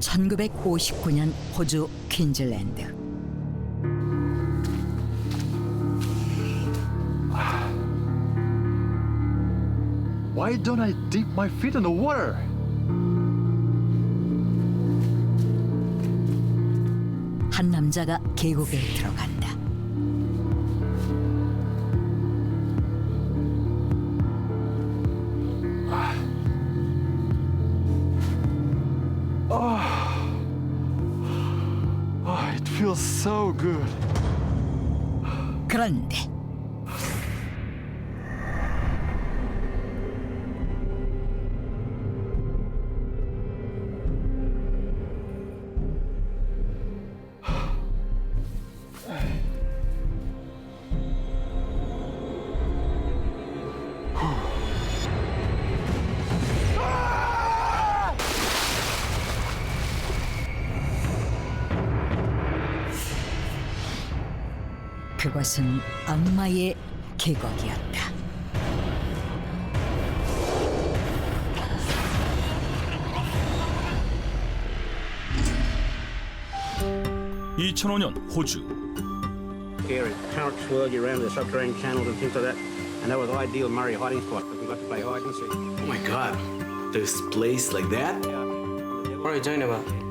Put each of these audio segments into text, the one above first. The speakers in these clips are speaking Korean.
1959년 호주 퀸즐랜드. Why don't I dip my feet in the water? 한 남자가 계곡에 들어간다. Oh, it feels so good. 그런데 그것은 악마의 계곡이었다. 이 2005년 호주 Here it parrot swirled you around the subterranean channels and things like that. And that was the ideal Murray hiding spot because we got to play hide and seek. Oh my god, this place like that? What are you talking about?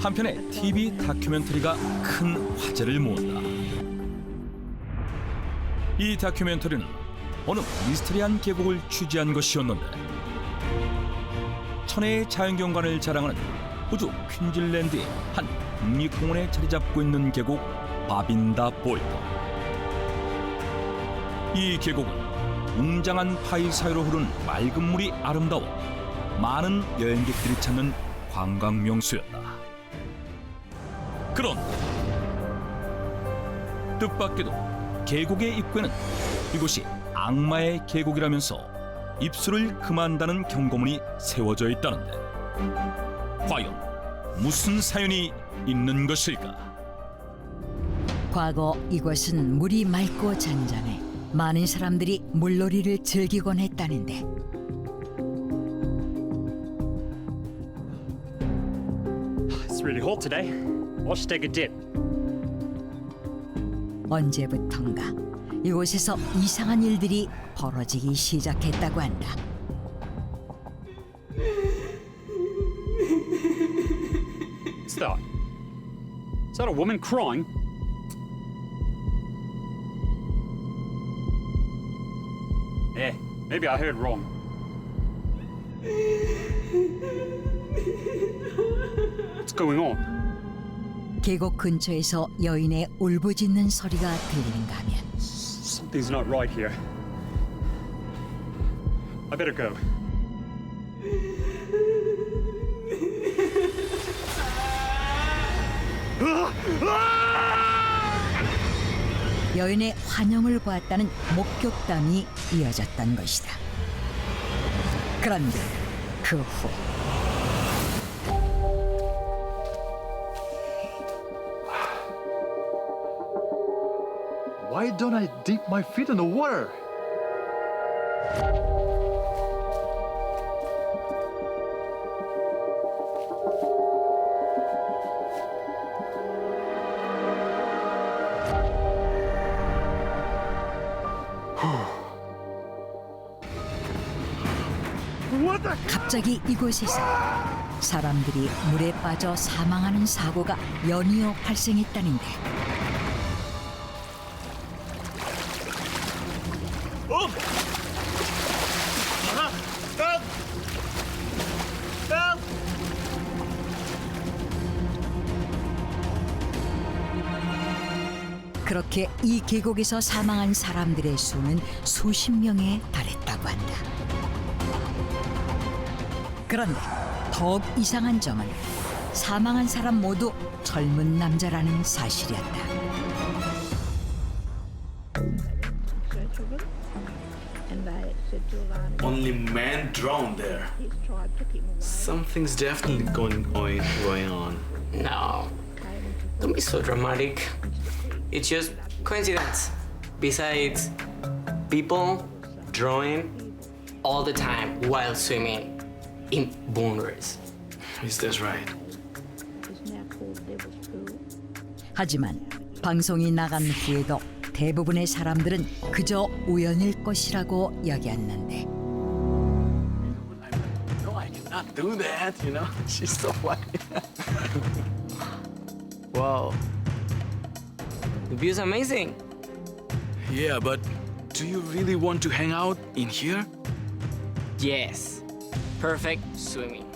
한편의 TV 다큐멘터리가 큰 화제를 모은다. 이 다큐멘터리는 어느 미스터리한 계곡을 취재한 것이었는데 천혜의 자연경관을 자랑하는 호주 퀸즐랜드의 한 국립공원에 자리 잡고 있는 계곡 바빈다 볼드. 이 계곡은 웅장한 파이 사이로 흐르는 맑은 물이 아름다워 많은 여행객들이 찾는 관광 명소였다. 그런 뜻밖에도 계곡의 입구에는 이곳이 악마의 계곡이라면서 입술을 금한다는 경고문이 세워져 있다는데 과연 무슨 사연이 있는 것일까? 과거 이곳은 물이 맑고 잔잔해 많은 사람들이 물놀이를 즐기곤 했다는데 It's really hot today. Let's take a dip. 언제부턴가 이곳에서 이상한 일들이 벌어지기 시작했다고 한다. What's that? Is that a woman crying? Yeah, maybe I heard wrong. What's going on? 계곡 근처에서 여인의 울부짖는 소리가 들리는가 하면 Something's not right here. I better go. 여인의 환영을 보았다는 목격담이 이어졌던 것이다. 그런데 그 후 Don't I dip my feet in the water? 갑자기 이곳에서 사람들이 물에 빠져 사망하는 사고가 연이어 발생했다는데 그렇게 이 계곡에서 사망한 사람들의 수는 수십 명에 달했다고 한다. 그런데 더욱 이상한 점은 사망한 사람 모두 젊은 남자라는 사실이었다. Only man drowned there. Something's definitely going on. No, don't be so dramatic. It's just coincidence. Besides, people drawing all the time while swimming in boundaries. Is that right? 하지만 방송이 나간 후에도 대부분의 사람들은 그저 우연일 것이라고 여겼는데 No, I cannot do that, you know? She's so funny. wow. The view's amazing. Yeah, but do you really want to hang out in here? Yes. Perfect swimming.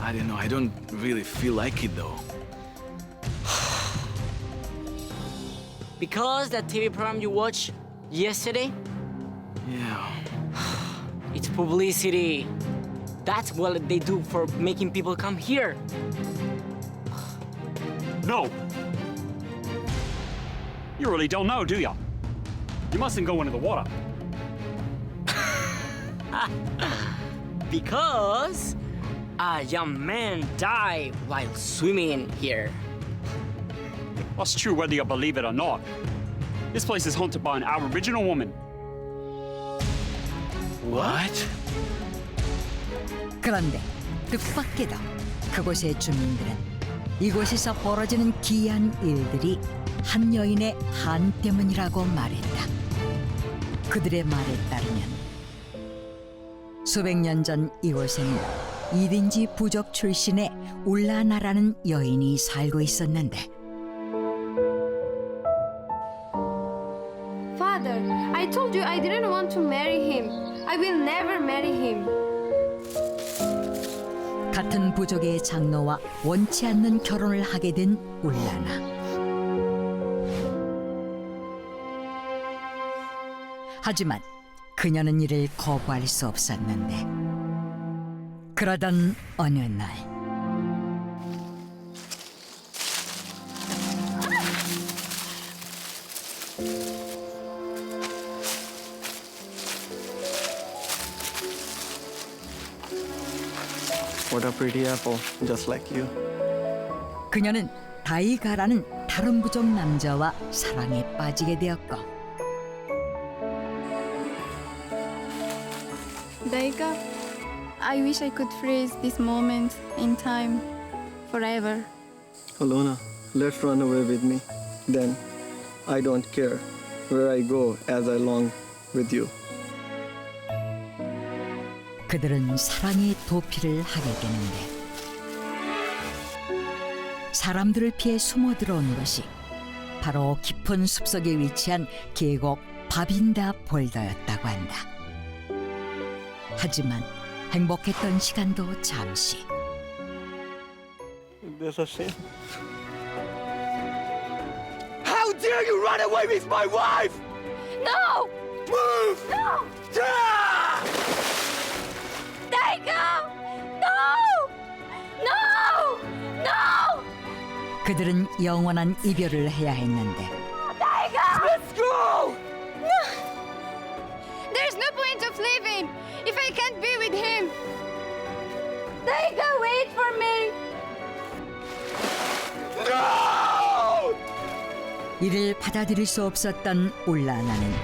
I don't know. I don't really feel like it though. Because that TV program you watched yesterday, Yeah. it's publicity. That's what they do for making people come here. No. You really don't know, do ya? You mustn't go into the water. Because a young man died while swimming here. That's true whether you believe it or not. This place is haunted by an Aboriginal woman. What? 그런데 뜻밖에도 그곳의 주민들은 이곳에서 벌어지는 기이한 일들이 한 여인의 한 때문이라고 말했다. 그들의 말에 따르면 수백 년 전 이곳에는 이딘지 부족 출신의 울라나라는 여인이 살고 있었는데 Father, I told you I didn't want to marry him. I will never marry him. 같은 부족의 장로와 원치 않는 결혼을 하게 된 울라나. 하지만 그녀는 이를 거부할 수 없었는데 그러던 어느 날 What a pretty apple, just like you. 그녀는 다이가라는 다른 부족 남자와 사랑에 빠지게 되었고 Daika, I wish I could freeze this moment in time forever. Alona, let's run away with me. Then I don't care where I go as I long with you. 그들은 사랑의 도피를 하게 되는데 사람들을 피해 숨어 들어온 것이 바로 깊은 숲속에 위치한 계곡 바빈다 볼더였다고 한다. 하지만 행복했던 시간도 잠시. There's a. How dare you run away with my wife? No! Move! No! Ah! Daika! No! No! No! 그들은 영원한 이별을 해야 했는데 Daika! Let's go! There's no point of living if I can't be with him. Daika, wait for me. No! 이를 받아들일 수 없었던 울라나는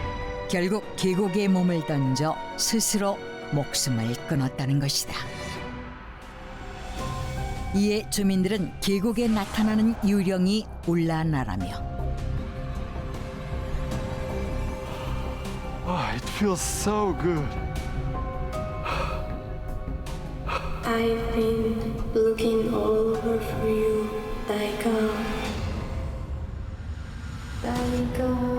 결국 계곡에 몸을 던져 스스로 목숨을 끊었다는 것이다. 이에 주민들은 계곡에 나타나는 유령이 울라나라며 Oh, it feels so good. I've been looking all over for you, Daika. Daika.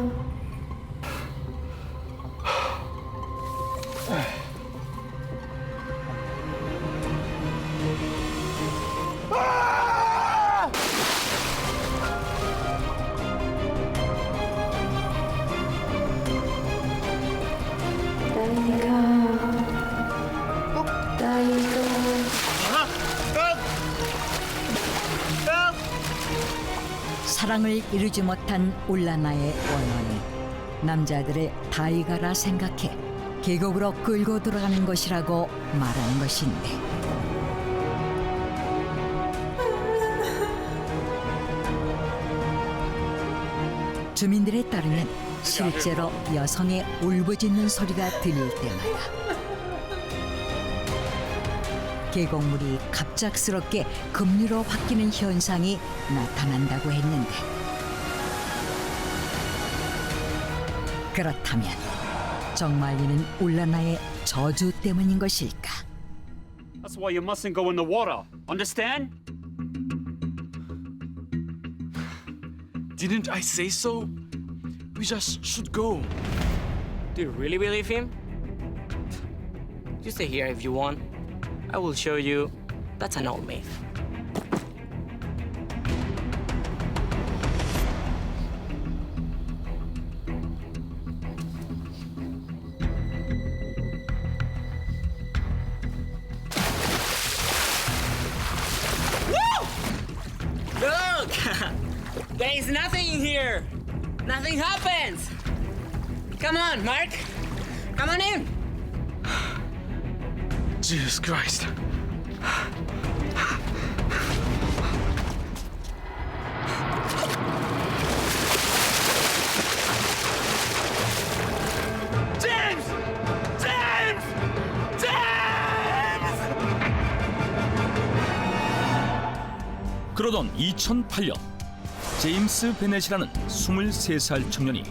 사랑을 이루지 못한 울라나의 원혼이 남자들의 다이가라 생각해 계곡으로 끌고 들어가는 것이라고 말하는 것인데. 주민들에 따르면 실제로 여성의 울부짖는 소리가 들릴 때마다 계곡물이 갑작스럽게 급류로 바뀌는 현상이 나타난다고 했는데 그렇다면 정말 이는 울라나의 저주 때문인 것일까? That's why you mustn't go in the water. Understand? Didn't I say so? We just should go. Do you really believe him? You stay here if you want. I will show you. That's an old myth. There is nothing in here. Nothing happens. Come on, Mark. Come on in. Jesus Christ. 그러던 2008년 제임스 베넷이라는 23살 청년이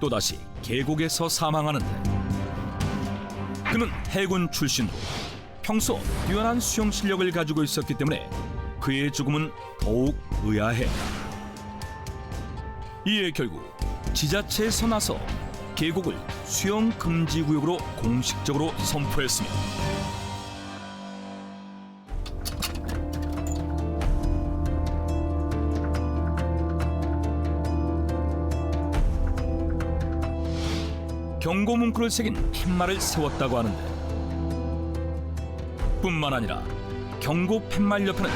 또다시 계곡에서 사망하는데 그는 해군 출신으로 평소 뛰어난 수영 실력을 가지고 있었기 때문에 그의 죽음은 더욱 의아해 이에 결국 지자체에서 나서 계곡을 수영 금지 구역으로 공식적으로 선포했습니다. 경고 문구를 새긴 팻말을 세웠다고 하는데 뿐만 아니라 경고 팻말 옆에는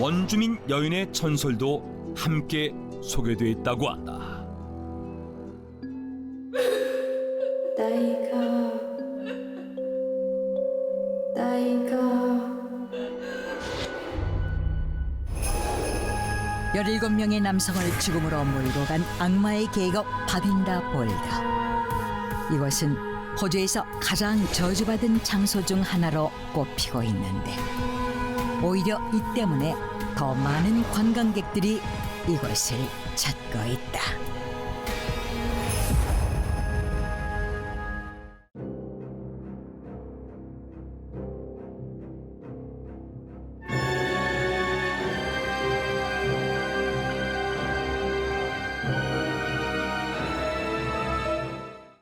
원주민 여인의 전설도 함께 소개되어 있다고 한다. 나이가 나이가 17명의 남성을 죽음으로 몰고 간 악마의 계곡 바빈다 볼더. 이곳은 호주에서 가장 저주받은 장소 중 하나로 꼽히고 있는데 오히려 이 때문에 더 많은 관광객들이 이곳을 찾고 있다.